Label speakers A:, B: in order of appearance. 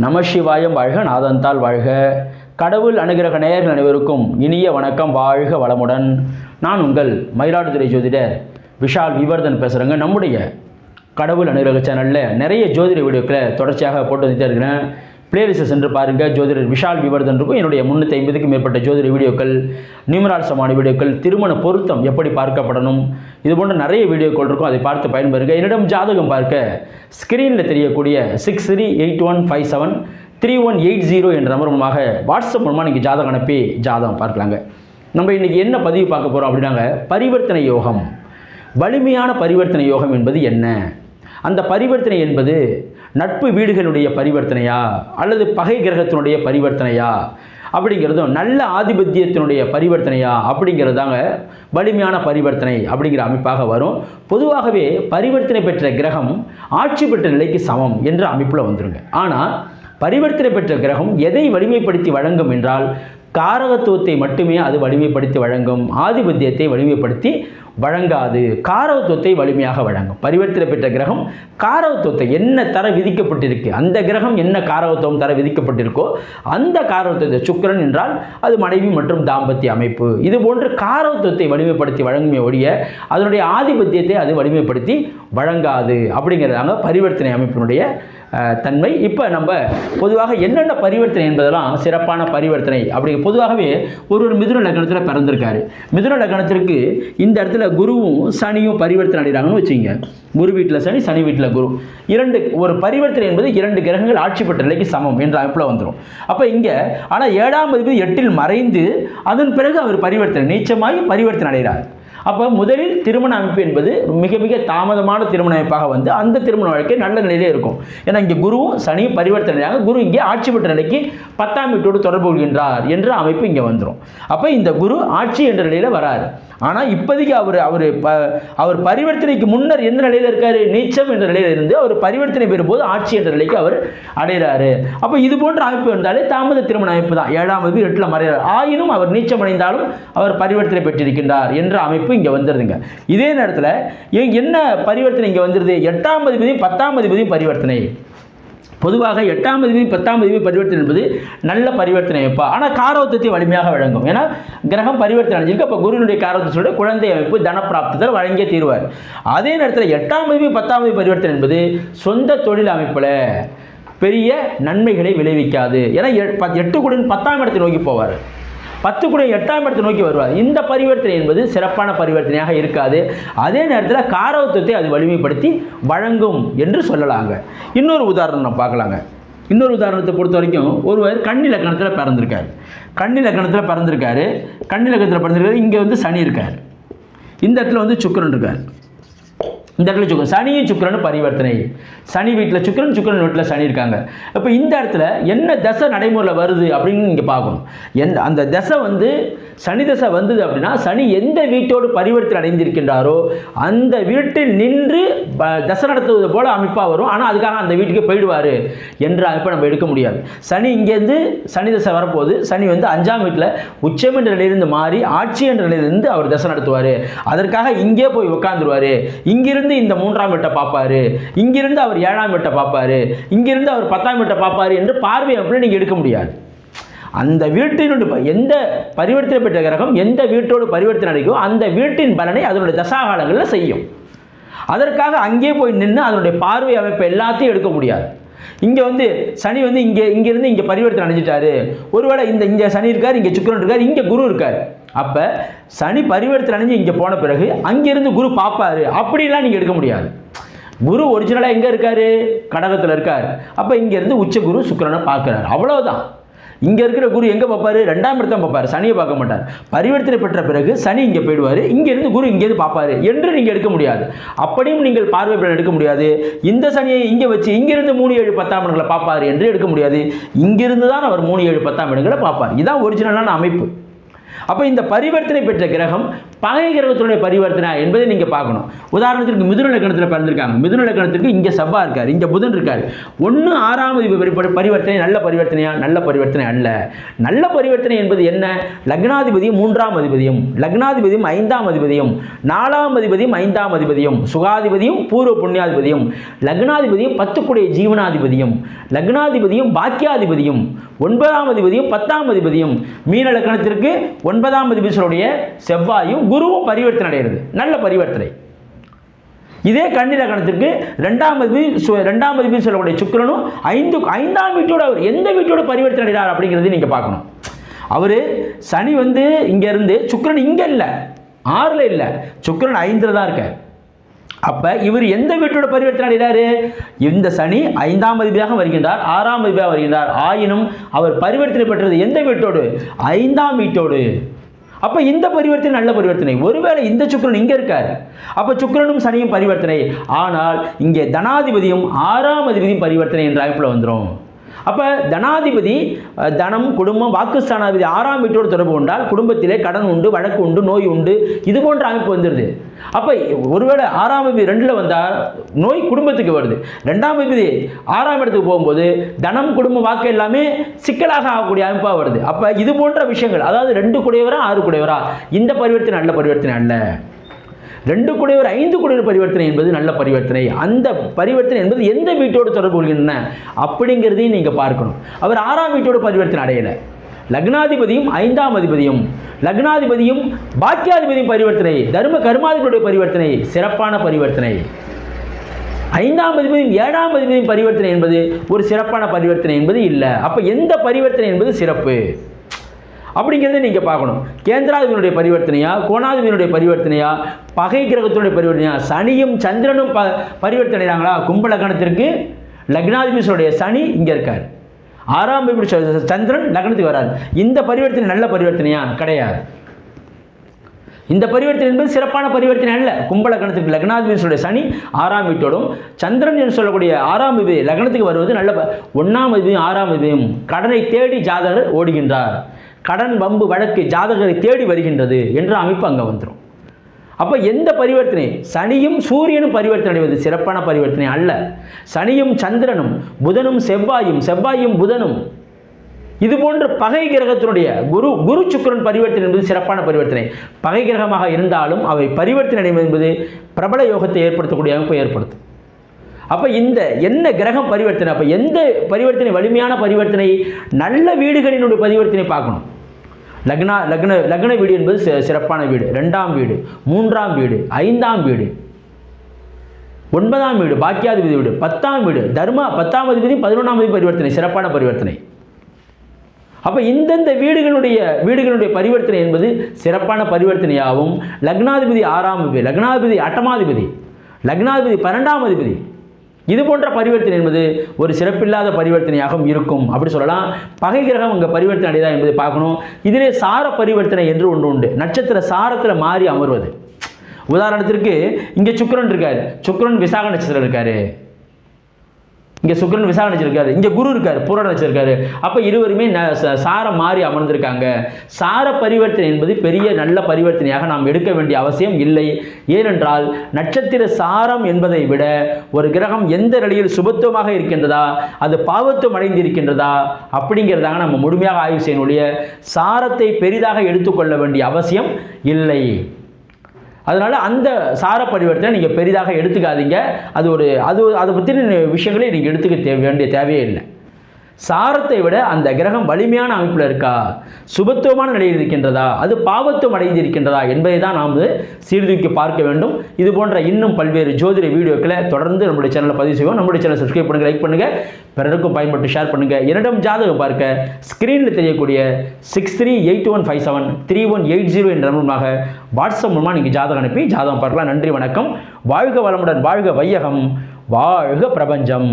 A: நமசிவாயம் வாழ்க நாதந்தால் வாழ்க. கடவுள் அனுகிரக நேயர்கள் அனைவருக்கும் இனிய வணக்கம். வாழ்க வளமுடன். நான் உங்கள் மயிலாடுதுறை ஜோதிடர் விஷால் விவர்தன் பேசுகிறேங்க நம்முடைய கடவுள் அனுகிரக சேனலில் நிறைய ஜோதிட வீடியோக்களை தொடர்ச்சியாக போட்டு வந்துட்டே இருக்கிறேன். பிளேலிஸ்ட்டை சென்று பாருங்கள் ஜோதிடர் விஷால் விவர்தன் இருக்கும் என்னுடைய முந்நூற்றி ஐம்பதுக்கும் மேற்பட்ட ஜோதிட வீடியோக்கள் நியூமரால் வீடியோக்கள் திருமண பொருத்தம் எப்படி பார்க்கப்படணும் இது போன்ற நிறைய வீடியோக்கள் இருக்கும். அதை பார்த்து பயன்பெறுங்க. என்னிடம் ஜாதகம் பார்க்க ஸ்க்ரீனில் தெரியக்கூடிய six three eight one five seven three one eight zero என்ற நம்பர் மூலமாக வாட்ஸ்அப் மூலமாக நீங்கள் ஜாதகம் அனுப்பி ஜாதகம் பார்க்கலாங்க. நம்ம இன்றைக்கி என்ன பதிவு பார்க்க போகிறோம் அப்படின்னாங்க பரிவர்த்தனை யோகம். வலிமையான பரிவர்த்தனை யோகம் என்பது என்ன? அந்த பரிவர்த்தனை என்பது நட்பு வீடுகளுடைய பரிவர்த்தனையா? அல்லது பகை கிரகத்தினுடைய பரிவர்த்தனையா? அப்படிங்கிறதும் நல்ல ஆதிபத்தியத்தினுடைய பரிவர்த்தனையா? அப்படிங்கிறதாங்க வலிமையான பரிவர்த்தனை அப்படிங்கிற அமைப்பாக வரும். பொதுவாகவே பரிவர்த்தனை பெற்ற கிரகம் ஆட்சி பெற்ற நிலைக்கு சமம் என்ற அமைப்பில் வந்துருங்க. ஆனால் பரிவர்த்தனை பெற்ற கிரகம் எதை வலிமைப்படுத்தி வழங்கும் என்றால் காரகத்துவத்தை மட்டுமே அது வலிமைப்படுத்தி வழங்கும். ஆதிபத்தியத்தை வலிமைப்படுத்தி வழங்காது. காரவத்துவத்தை வலிமையாக வழங்கும். பரிவர்த்தனை பெற்ற கிரகம் காரவத்துவத்தை என்ன தர விதிக்கப்பட்டிருக்கு? அந்த கிரகம் என்ன காரவத்துவம் தர விதிக்கப்பட்டிருக்கோ அந்த காரவத்துவத்தை சுக்கிரன் என்றால் அது மனைவி மற்றும் தாம்பத்திய அமைப்பு. இது போன்று காரவத்துவத்தை வலிமைப்படுத்தி வழங்குமே ஒழிய அதனுடைய ஆதிபத்தியத்தை அது வலிமைப்படுத்தி வழங்காது. அப்படிங்கிறதாங்க பரிவர்த்தனை அமைப்பினுடைய தன்மை. இப்போ நம்ம பொதுவாக என்னென்ன பரிவர்த்தனை என்பதெல்லாம் சிறப்பான பரிவர்த்தனை. அப்படி பொதுவாகவே ஒரு ஒரு மிதுன லக்னத்தில் பிறந்திருக்காரு. மிதுன லக்னத்திற்கு இந்த இடத்துல குருவும் சனியும் பரிவர்த்தனை அடைகிறாங்கன்னு வச்சுங்க குரு வீட்டில் சனி சனி வீட்டில் குரு. இரண்டு ஒரு பரிவர்த்தனை என்பது இரண்டு கிரகங்கள் ஆட்சி பெற்ற நிலைக்கு சமம் என்ற அமைப்பில் வந்துடும் அப்போ இங்கே ஆனால் ஏழாம் அதிபதி எட்டில் மறைந்து அதன் பிறகு அவர் பரிவர்த்தனை நீச்சமாகி பரிவர்த்தனை அடைகிறார். அப்போ முதலில் திருமண அமைப்பு என்பது மிக மிக தாமதமான திருமண அமைப்பாக வந்து அந்த திருமண வாழ்க்கை நல்ல நிலையிலே இருக்கும். ஏன்னா இங்கே குருவும் சனியும் பரிவர்த்தனையாக குரு இங்கே ஆட்சி பெற்ற நிலைக்கு பத்தாம் வீட்டோடு தொடர்பு கொள்கின்றார் என்ற அமைப்பு இங்கே வந்துடும் அப்போ இந்த குரு ஆட்சி என்ற நிலையில் வராரு. ஆனால் இப்போதைக்கு அவர் அவர் ப அவர் பரிவர்த்தனைக்கு முன்னர் எந்த நிலையில் இருக்கார்? நீச்சம் என்ற நிலையில் இருந்து அவர் பரிவர்த்தனை பெறும்போது ஆட்சி என்ற நிலைக்கு அவர் அடைகிறாரு. அப்போ இது போன்ற அமைப்பு வந்தாலே தாமத திருமண அமைப்பு தான். ஏழாம் வகுப்பு எட்டில் மறைகிறார் ஆயினும் அவர் நீச்சம் அடைந்தாலும் அவர் பரிவர்த்தனை பெற்றிருக்கின்றார் என்ற அமைப்பு இங்கே வந்துடுதுங்க இதே நேரத்தில் என்ன பரிவர்த்தனை இங்கே வந்துடுது எட்டாம் அதிபதியும் பத்தாம் அதிபதியும் பரிவர்த்தனை. பொதுவாக எட்டாம் அதிபதி பத்தாம் அதிபதி பரிவர்த்தனை என்பது நல்ல பரிவர்த்தனை அமைப்பு? ஆனால் காரவத்தத்தை வலிமையாக வழங்கும். ஏன்னா கிரகம் பரிவர்த்தனை அடைஞ்சிருக்கு. அப்போ குருவினுடைய காரவத்தோட குழந்தை அமைப்பு தனப்பிராப்தத்தில் வழங்கிய தீர்வார். அதே நேரத்தில் எட்டாம் அதிபதி பத்தாம் அதிபதி பரிவர்த்தனை என்பது சொந்த தொழில் அமைப்பில் பெரிய நன்மைகளை விளைவிக்காது. ஏன்னா எட்டு குடன் பத்தாம் இடத்தை நோக்கி போவார். பத்துக்குடைய எட்டாம் இடத்தை நோக்கி வருவார். இந்த பரிவர்த்தனை என்பது சிறப்பான பரிவர்த்தனையாக இருக்காது. அதே நேரத்தில் காரவத்துவத்தை அது வலிமைப்படுத்தி வழங்கும் என்று சொல்லலாங்க. இன்னொரு உதாரணம் நம்ம பார்க்கலாங்க. இன்னொரு உதாரணத்தை பொறுத்த வரைக்கும் ஒருவர் கண்ணி லக்கணத்தில் பிறந்திருக்காரு. கண்ணி லக்கணத்தில் பிறந்திருக்காரு. கண்ணி லக்கணத்தில் பிறந்திருக்காரு. இங்கே வந்து சனி இருக்கார். இந்த இடத்துல வந்து சுக்கரன் இருக்கார். இந்த இடத்துல சுக்கரன் சனியும் சுக்கரனும் பரிவர்த்தனை. சனி வீட்டில் சுக்கரன் சுக்கரன் வீட்டில் சனி இருக்காங்க. அப்போ இந்த இடத்துல என்ன தசை நடைமுறையில் வருது அப்படின்னு நீங்கள் பார்க்கணும். எந்த அந்த தசை வந்து சனி தசை வந்தது அப்படின்னா சனி எந்த வீட்டோடு பரிவர்த்தனை அடைந்திருக்கின்றாரோ அந்த வீட்டில் நின்று ப- தசை நடத்துவது போல அமைப்பாக வரும். ஆனால் அதுக்காக அந்த வீட்டுக்கு போயிடுவார் என்ற அமைப்பை நம்ம எடுக்க முடியாது. சனி இங்கேருந்து சனி தசை வரப்போகுது. சனி வந்து அஞ்சாம் வீட்டில் உச்சம் என்ற நிலையிலிருந்து மாறி ஆட்சி என்ற நிலையிலிருந்து அவர் தசை நடத்துவார். அதற்காக இங்கே போய் உட்காந்துருவார் இங்கிருந்து இந்த மூன்றாம் வீட்டை பார்ப்பாரு. இங்கிருந்து அவர் ஏழாம் வீட்டை பார்ப்பாரு. இங்கிருந்து அவர் பத்தாம் வீட்டை பார்ப்பார் என்று பார்வை அப்படின்னு நீங்கள் எடுக்க முடியாது. அந்த வீட்டினுடைய எந்த பரிவர்த்தனை பெற்ற கிரகம் எந்த வீட்டோடு பரிவர்த்தனை அடைக்கும் அந்த வீட்டின் பலனை அதனுடைய தசாகாலங்களில் செய்யும். அதற்காக அங்கே போய் நின்று அதனுடைய பார்வை அமைப்பு எல்லாத்தையும் எடுக்க முடியாது. இங்கே வந்து சனி வந்து இங்கே இங்கேருந்து இங்கே பரிவர்த்தனை அடைஞ்சிட்டாரு. ஒருவேளை இந்த இங்கே சனி இருக்கார் இங்கே சுக்கரன் இருக்கார் இங்கே குரு இருக்கார். அப்போ சனி பரிவர்த்தனை அடைஞ்சு இங்கே போன பிறகு அங்கேருந்து குரு பார்ப்பாரு அப்படிலாம் நீங்கள் எடுக்க முடியாது. குரு ஒரிஜினலாக எங்கே இருக்காரு? கடகத்தில் இருக்கார். அப்போ இங்கேருந்து உச்ச குரு சுக்கரனை பார்க்குறாரு. அவ்வளோதான் இங்கே இருக்கிற குரு எங்கே பார்ப்பாரு? ரெண்டாம் இடத்தான் பார்ப்பார். சனியை பார்க்க மாட்டார். பரிவர்த்தனை பெற்ற பிறகு சனி இங்கே போயிடுவார். இங்கேருந்து குரு இங்கேருந்து பார்ப்பாரு. என்று நீங்கள் எடுக்க முடியாது. அப்படியும் நீங்கள் பார்வை பலன் எடுக்க முடியாது. இந்த சனியை இங்கே வச்சு இங்கிருந்து மூணு ஏழு பத்தாம் இடங்களை பார்ப்பார் என்று எடுக்க முடியாது. இங்கிருந்து தான் அவர் மூணு ஏழு பத்தாம் இடங்களை பார்ப்பார். இதுதான் ஒரிஜினலான அமைப்பு. அப்போ இந்த பரிவர்த்தனை பெற்ற கிரகம் பகை கிரகத்தினுடைய பரிவர்த்தனை என்பதை நீங்கள் பார்க்கணும். உதாரணத்திற்கு மிதுன லக்கணத்தில் பிறந்திருக்காங்க. மிதுன லக்கணத்திற்கு இங்கே செவ்வாய் இருக்கார் இங்கே புதன் இருக்கார். ஒன்று ஆறாம் பரிவர்த்தனை நல்ல பரிவர்த்தனையா? நல்ல பரிவர்த்தனை அல்ல. நல்ல பரிவர்த்தனை என்பது என்ன? லக்னாதிபதியும் மூன்றாம் அதிபதியும் லக்னாதிபதியும் ஐந்தாம் அதிபதியும் நாலாம் அதிபதியும் ஐந்தாம் அதிபதியும் சுகாதிபதியும் பூர்வ புண்ணியாதிபதியும் லக்னாதிபதியும் பத்துக்குடைய ஜீவனாதிபதியும் லக்னாதிபதியும் பாக்கியாதிபதியும் ஒன்பதாம் அதிபதியும் பத்தாம் அதிபதியும் மீன லக்கணத்திற்கு ஒன்பதாம் அதிபதியுடைய செவ்வாயும் குருவும் பரிவர்த்தனை அடைகிறது. நல்ல பரிவர்த்தனை. இதே கன்னி ரெண்டாம் சு- ரெண்டாம் பதிவு சொல்லக்கூடிய சுக்கிரனும் ஐந்து ஐந்தாம் வீட்டோட அவர் எந்த வீட்டோட பரிவர்த்தனை அடைகிறார் அப்படிங்கிறது நீங்கள் பார்க்கணும். அவர் சனி வந்து இங்கேருந்து சுக்கிரன் இங்கே இல்லை. ஆறில் இல்லை. சுக்கிரன் ஐந்தில் தான் இருக்க அப்போ இவர் எந்த வீட்டோட பரிவர்த்தனை அடைகிறாரு? இந்த சனி ஐந்தாம் அதிபதியாக வருகின்றார் ஆறாம் அதிபதியாக வருகின்றார். ஆயினும் அவர் பரிவர்த்தனை பெற்றது எந்த வீட்டோடு? ஐந்தாம் வீட்டோடு. அப்போ இந்த பரிவர்த்தனை நல்ல பரிவர்த்தனை. ஒருவேளை இந்த சுக்கரன் இங்கே இருக்கார். அப்போ சுக்கரனும் சனியும் பரிவர்த்தனை. ஆனால் இங்கே தனாதிபதியும் ஆறாம் அதிபதியும் பரிவர்த்தனை என்ற அமைப்பில் வந்துடும் அப்போ தனாதிபதி தனம் குடும்பம் வாக்குஸ்தானாதிபதி ஆறாம் வீட்டோடு தொடர்பு கொண்டால் குடும்பத்திலே கடன் உண்டு வழக்கு உண்டு நோய் உண்டு இது போன்ற அமைப்பு வந்துடுது அப்போ ஒருவேளை ஆறாம் விபதி ரெண்டில் வந்தால் நோய் குடும்பத்துக்கு வருது. ரெண்டாம் விபதி ஆறாம் இடத்துக்கு போகும்போது தனம் குடும்பம் வாக்கு எல்லாமே சிக்கலாக ஆகக்கூடிய அமைப்பாக வருது. அப்போ இது போன்ற விஷயங்கள் அதாவது ரெண்டு குடையவரா ஆறு குடையவரா இந்த பரிவர்த்தனை நல்ல பரிவர்த்தனை அல்ல. ரெண்டு குடையவர் ஐந்து குடையவர் பரிவர்த்தனை என்பது நல்ல பரிவர்த்தனை. அந்த பரிவர்த்தனை என்பது எந்த வீட்டோடு தொடர்பு கொள்கின்றன? அப்படிங்கிறதையும் நீங்கள் பார்க்கணும். அவர் ஆறாம் வீட்டோடு பரிவர்த்தனை அடையலை. லக்னாதிபதியும் ஐந்தாம் அதிபதியும் லக்னாதிபதியும் பாக்கியாதிபதியும் பரிவர்த்தனை தர்ம கர்மாதிபதியுடைய பரிவர்த்தனை சிறப்பான பரிவர்த்தனை. ஐந்தாம் அதிபதியும் ஏழாம் அதிபதியும் பரிவர்த்தனை என்பது ஒரு சிறப்பான பரிவர்த்தனை என்பது இல்லை. அப்போ எந்த பரிவர்த்தனை என்பது சிறப்பு? அப்படிங்கிறத நீங்கள் பார்க்கணும். கேந்திராதிபதியினுடைய பரிவர்த்தனையா கோணாதிபதியினுடைய பரிவர்த்தனையா பகை கிரகத்தினுடைய பரிவர்த்தனையா? சனியும் சந்திரனும் ப பரிவர்த்தனைறாங்களா கும்பலக்கணத்திற்கு லக்னாதிபதியுடைய சனி இங்கே இருக்கார். ஆறாம் அதிபதி சந்திரன் லக்னத்துக்கு வராது இந்த பரிவர்த்தனை நல்ல பரிவர்த்தனையா? கிடையாது. இந்த பரிவர்த்தனை என்பது சிறப்பான பரிவர்த்தனை அல்ல. கும்பலக்கணத்துக்கு லக்னாதிபதியுடைய சனி ஆறாம் வீட்டோடும் சந்திரன் என்று சொல்லக்கூடிய ஆறாம் அதிபதி லக்னத்துக்கு வருவது நல்ல ப- ஒண்ணாம் ஆறாம் அதிபதியும் கடனை தேடி ஜாதகர் ஓடுகின்றார். கடன் வம்பு வழக்கு ஜாதகரை தேடி வருகின்றது என்ற அமைப்பு அங்கே வந்துடும் அப்போ எந்த பரிவர்த்தனை? சனியும் சூரியனும் பரிவர்த்தனை அடைவது சிறப்பான பரிவர்த்தனை அல்ல. சனியும் சந்திரனும் புதனும் செவ்வாயும் செவ்வாயும் புதனும். இது போன்ற பகை கிரகத்தினுடைய குரு குரு சுக்கரன் பரிவர்த்தனை என்பது சிறப்பான பரிவர்த்தனை. பகை கிரகமாக இருந்தாலும் அவை பரிவர்த்தனை அடைவது என்பது பிரபல யோகத்தை ஏற்படுத்தக்கூடிய அமைப்பை ஏற்படுத்தும். அப்போ இந்த என்ன கிரகம் பரிவர்த்தனை? அப்போ எந்த பரிவர்த்தனை? வலிமையான பரிவர்த்தனை? நல்ல வீடுகளினுடைய பரிவர்த்தனை பார்க்கணும். லக்னா லக்ன லக்ன வீடு என்பது சிறப்பான வீடு. ரெண்டாம் வீடு மூன்றாம் வீடு ஐந்தாம் வீடு. ஒன்பதாம் வீடு பாக்கியாதிபதி வீடு. பத்தாம் வீடு தர்மா பத்தாம் அதிபதி பதினொன்றாம் அதிபதி பரிவர்த்தனை சிறப்பான பரிவர்த்தனை. அப்போ இந்தந்த வீடுகளுடைய வீடுகளுடைய பரிவர்த்தனை என்பது சிறப்பான பரிவர்த்தனையாகவும் லக்னாதிபதி ஆறாம் அதிபதி லக்னாதிபதி அட்டமாதிபதி லக்னாதிபதி பன்னெண்டாம் அதிபதி. இது போன்ற பரிவர்த்தனை என்பது ஒரு சிறப்பில்லாத பரிவர்த்தனையாகவும் இருக்கும். அப்படி சொல்லலாம். பகை கிரகம் அங்கே பரிவர்த்தனை அடையதா என்பதை பார்க்கணும். இதிலே சார பரிவர்த்தனை என்று ஒன்று உண்டு. நட்சத்திர சாரத்தில் மாறி அமர்வது. உதாரணத்திற்கு இங்கே சுக்கரன் இருக்கார். சுக்கரன் விசாக நட்சத்திரம் இருக்காரு. இங்கே சுக்கரன் விசாக வச்சிருக்காரு. இங்கே குரு இருக்கார் பூரண வச்சிருக்காரு. அப்போ இருவருமே சாரம் மாறி அமர்ந்திருக்காங்க. சார பரிவர்த்தனை என்பது பெரிய நல்ல பரிவர்த்தனையாக நாம் எடுக்க வேண்டிய அவசியம் இல்லை. ஏனென்றால் நட்சத்திர சாரம் என்பதை விட ஒரு கிரகம் எந்த நிலையில் சுபத்துவமாக இருக்கின்றதா அது பாவத்துவம் அடைந்திருக்கின்றதா அப்படிங்கிறதாக நம்ம முழுமையாக ஆய்வு செய்யணுடைய. சாரத்தை பெரிதாக எடுத்துக்கொள்ள வேண்டிய அவசியம் இல்லை. அதனால் அந்த சார பரிவர்த்தனை நீங்கள் பெரிதாக எடுத்துக்காதீங்க. அது ஒரு அது அதை பற்றின விஷயங்களை நீங்கள் எடுத்துக்க தே வேண்டிய தேவையே இல்லை. சாரத்தை விட அந்த கிரகம் வலிமையான அமைப்பில் இருக்கா? சுபத்துவமான நிலையில் இருக்கின்றதா? அது பாவத்துவம் அடைந்து இருக்கின்றதா என்பதை தான் நாம் சீர்தூக்கி பார்க்க வேண்டும். இது போன்ற இன்னும் பல்வேறு ஜோதிட வீடியோக்களை தொடர்ந்து நம்முடைய சேனலில் பதிவு செய்வோம். நம்முடைய சேனல் சப்ஸ்கிரைப் பண்ணுங்கள் லைக் பண்ணுங்கள் பிறருக்கும் பயன்பட்டு ஷேர் பண்ணுங்கள் என்னிடம் ஜாதகம் பார்க்க ஸ்க்ரீனில் தெரியக்கூடிய six three eight one five seven three one eight zero என்ற மூலமாக வாட்ஸ்அப் மூலமாக நீங்கள் ஜாதகம் அனுப்பி ஜாதகம் பார்க்கலாம். நன்றி வணக்கம். வாழ்க வளமுடன் வாழ்க வையகம். வாழ்க பிரபஞ்சம்.